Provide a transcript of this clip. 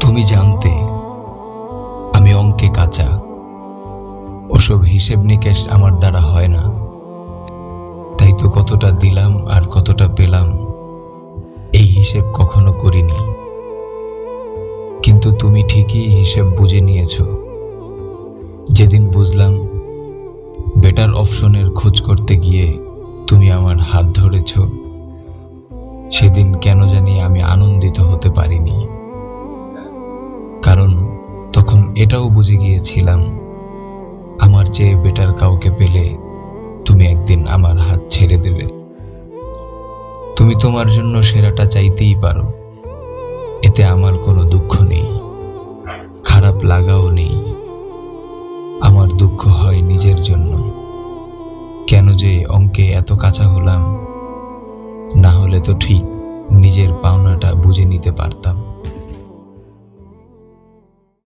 তুমি জানতে আমি অঙ্কে কাঁচা। ওসব হিসেব নিকেশ আমার দ্বারা হয় না। তাই তো কতটা দিলাম আর কতটা পেলাম, এই হিসেব কখনো করিনি। কিন্তু তুমি ঠিকই হিসেব বুঝে নিয়েছো। যেদিন বুঝলাম বেটার অপশনের খোঁজ করতে গিয়ে তুমি আমার হাত ধরেছ। সেদিন কেন জানি আমি আনন্দিত এটাও বুঝে গিয়েছিলাম, আমার চেয়ে বেটার কাউকে পেলে তুমি একদিন আমার হাত ছেড়ে দেবে। তুমি তোমার জন্য সেরাটা চাইতেই পারো, এতে আমার কোনো দুঃখ নেই, খারাপ লাগাও নেই। আমার দুঃখ হয় নিজের জন্য। কেন যে অঙ্কে এত কাঁচা হলাম, না হলে তো ঠিক নিজের পাওনাটা বুঝে নিতে পারতাম।